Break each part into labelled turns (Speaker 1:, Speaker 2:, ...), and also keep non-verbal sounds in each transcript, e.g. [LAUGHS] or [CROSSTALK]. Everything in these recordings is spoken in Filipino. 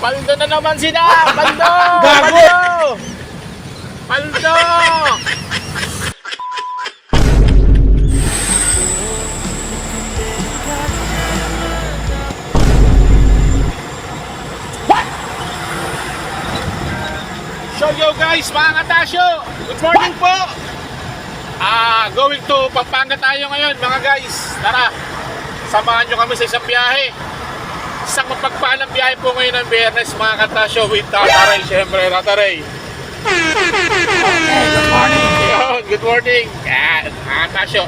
Speaker 1: Paldo na naman sila! Paldo! [LAUGHS]
Speaker 2: Gago!
Speaker 1: Paldo! Paldo! So yo guys, mga katasyo! Good morning po! Ah, going to Pampanga tayo ngayon mga guys. Tara, samahan nyo kami sa isang biyahe. Isang mapagpalang biyahe po ngayon ng Biyernes mga katasyo with Tataray, syempre Tataray.
Speaker 2: Good morning.
Speaker 1: Yun, good morning. Yan, mga katasyo.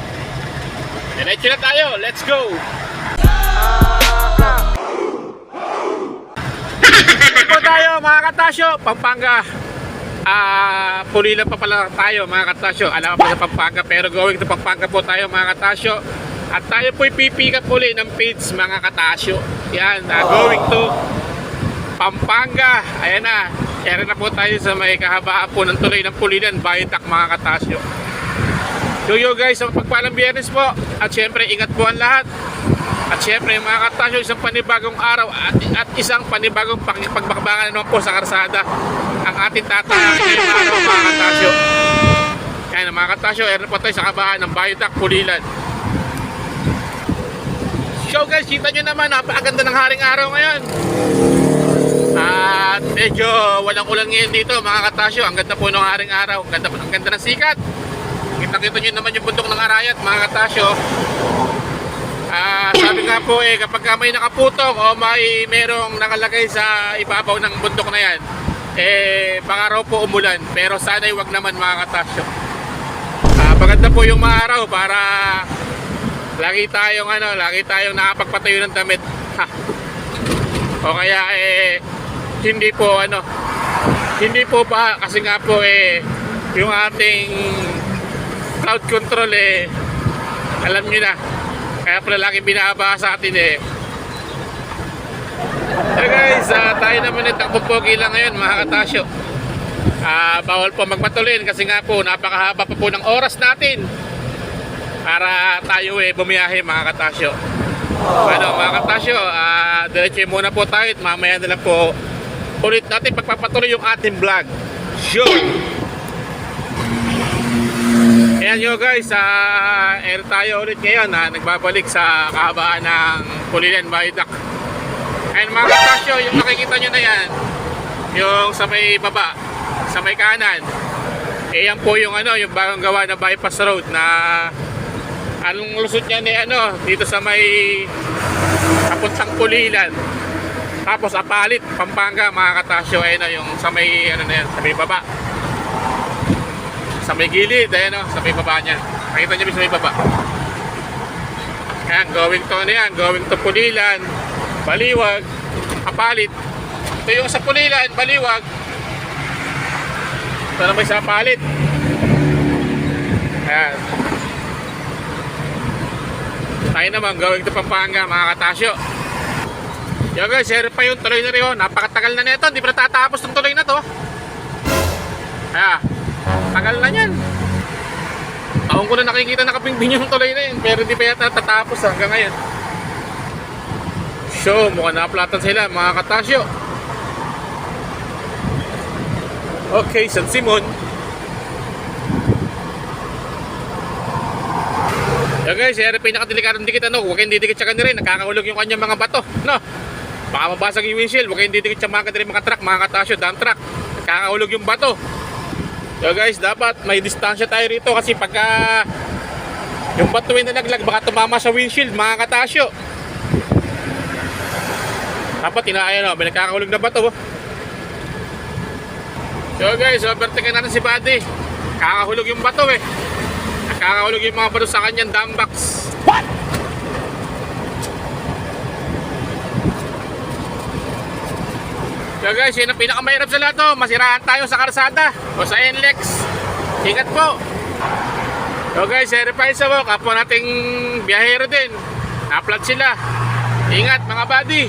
Speaker 1: Diretso na tayo, let's go! Dito po tayo mga katasyo, Pampanga. Ah, pulilan pa pala tayo mga katasyo. Alam pa sa Pampanga pero going to Pampanga po tayo mga katasyo. At tayo po'y pipick up uli ng page mga katasyo. Yan, ah, going to Pampanga. Ayan na. Ere na po tayo sa may kahabaan po ng tuloy ng pulilan, Bayitak mga katasyo. Yo yo guys, ang pagpalang biyernes po. At syempre, ingat po ang lahat. At syempre, mga katasyo, isang panibagong araw at, at isang panibagong pag- pagbakbakan naman po sa karsada ang ating tatahakin ngayong araw, mga katasyo. Kaya mga katasyo, erin po tayo sa kabahan ng Bayotak, Pulilan. So guys, kita nyo naman, napakaganda ng haring araw ngayon. At medyo walang ulan ngayon dito, mga katasyo. Ang ganda po ng haring araw. Ang ganda, ang ganda ng sikat. Kita-kita nyo naman yung bundok ng Arayat, mga katasyo. Ah, sabi nga po eh, kapag ka may nakaputok o may merong nakalagay sa ibabaw ng bundok na yan, eh, baka raw po umulan. Pero sana'y wag naman mga katasyo. Ah, maganda po yung maaraw para lagi tayong ano, lagi tayong nakapagpatayo ng damit. Ha. O kaya eh, hindi po ano, hindi po pa kasi nga po eh, yung ating cloud control eh, alam nyo na, kaya pala lagi binaba sa atin eh. So guys, ah, tayo naman ay takbupogi lang ngayon mga katasyo. Ah, bawal po magmatulin kasi nga po napakahaba pa po ng oras natin para tayo eh bumiyahe mga katasyo. Ano mga katasyo, ah, diretso muna po tayo at mamaya na lang po ulit natin pagpapatuloy yung ating vlog. Sure! Ayan nyo guys, sa air tayo ulit ngayon na nagbabalik sa kahabaan ng Pulilan Viaduct. And mga katasyo, yung nakikita nyo na yan, yung sa may baba, sa may kanan, eh yan po yung ano, yung bagong gawa na bypass road na anong lusot niya ni ano, dito sa may kapuntang Pulilan. Tapos Apalit, Pampanga, mga katasyo, ayun na yung sa may ano na yan, sa may baba sa may gilid, ayan o, sa may baba niya. Nakita niyo sa may baba? Ayan, going to ano yan, going to Pulilan, Baliwag, Apalit. Ito yung sa Pulilan, Baliwag. Ito naman sa Apalit. Ayan. Tayo naman, going to Pampanga, mga katasyo. Yo guys, share pa yung tuloy na rin. oh. Napakatagal na nito, hindi pa natatapos ng tuloy na to. Ayan. Tagal na yan. Taon ko na nakikita nakapingbing yung tuloy na yun. Pero di pa yata tatapos hanggang ngayon. So, mukhang naplatan sila mga katasyo. Okay, San Simon. Yan guys, si RP nakadelikadong dikit ano, huwag kayong didikit sa kanila rin, nakakahulog yung kanyang mga bato, no? Baka mabasag yung windshield, huwag kayong didikit sa mga kanila mga truck, mga katasyo, dump truck. Nakakahulog yung bato. So guys, dapat may distansya tayo rito kasi pagka yung batuin na naglag baka tumama sa windshield mga katasyo. Dapat inaayan o, may nakakahulog na bato. oh. So guys, overtaken natin si Buddy. Kakahulog yung bato eh. Nakakahulog yung mga bato sa kanyang dump box. What? So guys, yun ang pinakamahirap sa lahat to. Masiraan tayo sa karsada o sa NLEX. Ingat po. So guys, verify sa mo. Kapwa nating biyahero din. Upload sila. Ingat mga buddy.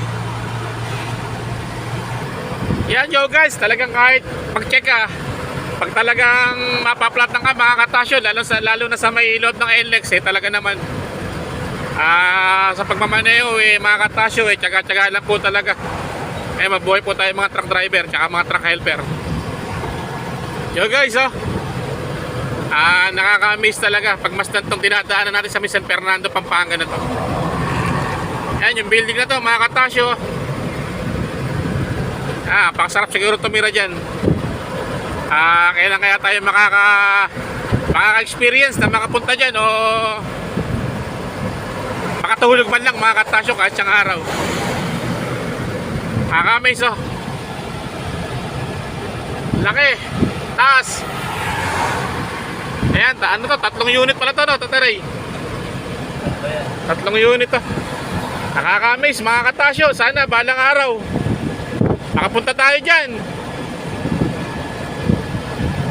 Speaker 1: Yan yo guys, talagang kahit pag-check ka, pag talagang mapaplat na ka mga lalo, sa, lalo na sa may loob ng NLEX, eh, talaga naman Ah, sa pagmamaneho eh mga katasyo eh, tsaga-tsaga lang po talaga. Eh, mabuhay po tayo mga truck driver, tsaka mga truck helper. Yo guys, oh. Ah, nakaka-amaze talaga pag mas tong dinadaanan natin sa San Fernando, Pampanga na to. Yan, yung building na to, mga katasyo. Ah, pakasarap siguro tumira dyan. Ah, kailan kaya tayo makaka makaka-experience na makapunta dyan o makatulog man lang mga katasyo kahit siyang araw. Nakaka-amaze oh. Laki. Taas. Ayan, ta- ano to? Tatlong unit pala to, no? Tataray. Tatlong unit to. Nakaka-amaze mga katasyo. Sana balang araw. Makapunta tayo dyan.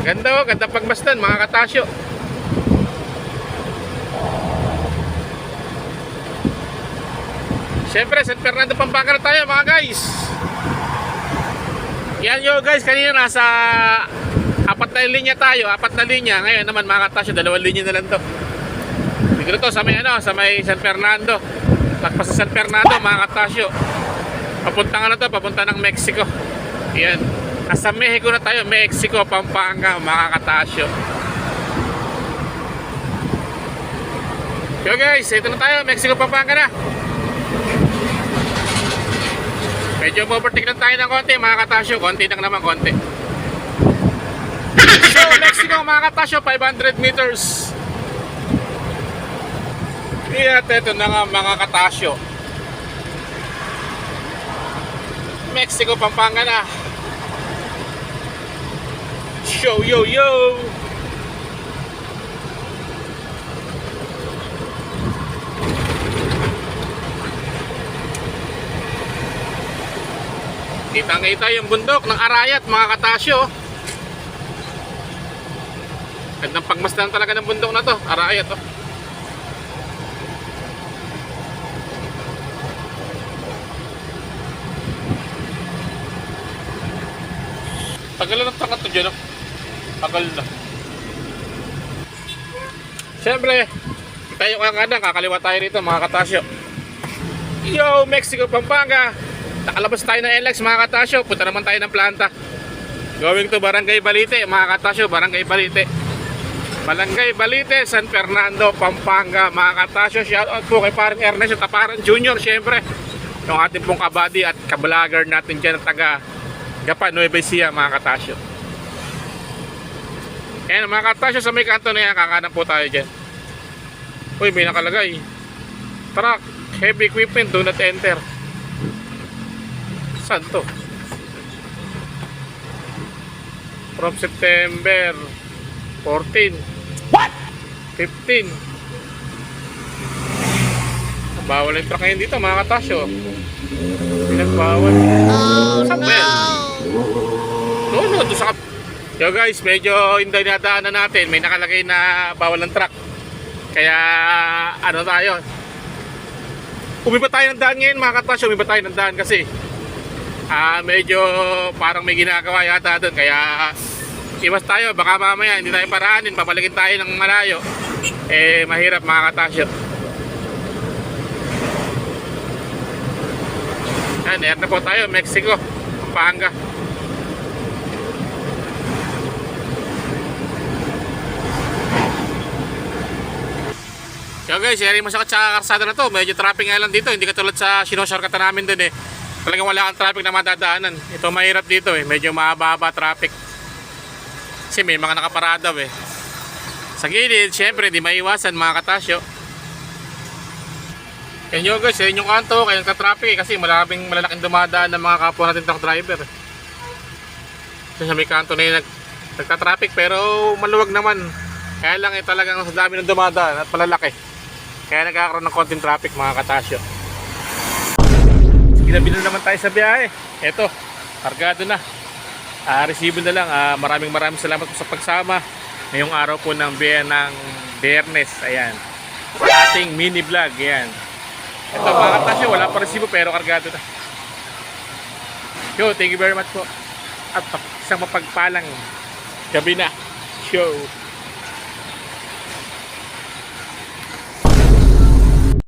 Speaker 1: Ganda oh, ganda pagmasdan mga katasyo. Siyempre, San Fernando Pampanga na tayo mga guys. Yan yo guys, kanina nasa apat na linya tayo, apat na linya. Ngayon naman mga katasyo, dalawang linya na lang to. Dito to sa may ano, sa may San Fernando. Lagpas sa San Fernando mga katasyo. Papunta nga na to, papunta ng Mexico. Yan. Nasa Mexico na tayo, Mexico, Pampanga, mga katasyo. Yo guys, ito na tayo, Mexico, Pampanga na. Medyo overtake lang tayo ng konti, mga. Konti lang naman, konti. So, Mexico, mga katasyo, 500 meters. At ito na nga, mga katasyo. Mexico, Pampanga na. Show, yo, yo! Kitang-kita yung bundok ng Arayat, mga katasyo. Gandang pagmasdan talaga ng bundok na to, Arayat. Oh. Tagal na ng tangat to dyan, oh. Tagal na. Siyempre, tayo nga kakaliwa tayo rito, mga katasyo. Yo, Mexico, Pampanga! Nakalabas tayo ng LX mga katasyo. Punta naman tayo ng planta. Going to Barangay Balite mga katasyo. Barangay Balite. Barangay Balite, San Fernando, Pampanga mga katasyo. Shout out po kay parang Ernest Taparan Jr. Siyempre. Yung ating pong kabady at kablager natin dyan taga Gapan, Nueva Ecija mga katasyo. Ayan mga katasyo sa may kanto na yan. Kakanan po tayo dyan. Uy, may nakalagay. Truck, heavy equipment, do not enter. Saan to? From September 14. What? 15. Bawal yung truck ngayon dito mga katasyo. Pinagbawal. Oh, Saan ba yan? Doon, no, doon sa Yo guys, medyo hindi nadaanan natin. May nakalagay na bawal ng truck. Kaya ano tayo? Umiba tayo ng daan ngayon mga katasyo. Umiba tayo ng daan kasi ah medyo parang may ginagawa yata doon kaya iwas tayo baka mamaya hindi tayo paraanin papalikin tayo ng malayo eh mahirap mga katasyo yan air na po tayo Mexico Pampanga So guys, yari masakit sa karsada na to. Medyo traffic nga lang dito. Hindi katulad sa sinosharkata namin dun eh. Talagang wala kang traffic na madadaanan. Ito mahirap dito eh. Medyo mahaba traffic. Kasi may mga nakaparada eh. Sa gilid, syempre, di maiwasan mga katasyo. Yan yun guys, yan yung kanto, kaya nagka-traffic eh. Kasi maraming malalaking dumadaan ng mga kapwa natin truck driver. eh. Kasi sa may kanto na yun, nag, nagka-traffic pero maluwag naman. Kaya lang eh talagang sa dami ng dumadaan at malalaki. Kaya nagkakaroon ng konting traffic mga katasyo. Ginabi na naman tayo sa biyahe. Eto, kargado na. Ah, resibo na lang. Ah, maraming maraming salamat po sa pagsama. Ngayong araw po ng biyahe ng Biyernes. Ayan. Ating mini vlog. Ayan. Ito mga katasyo, wala pa resibo pero kargado na. Yo, thank you very much po. At isang mapagpalang gabi na. Show.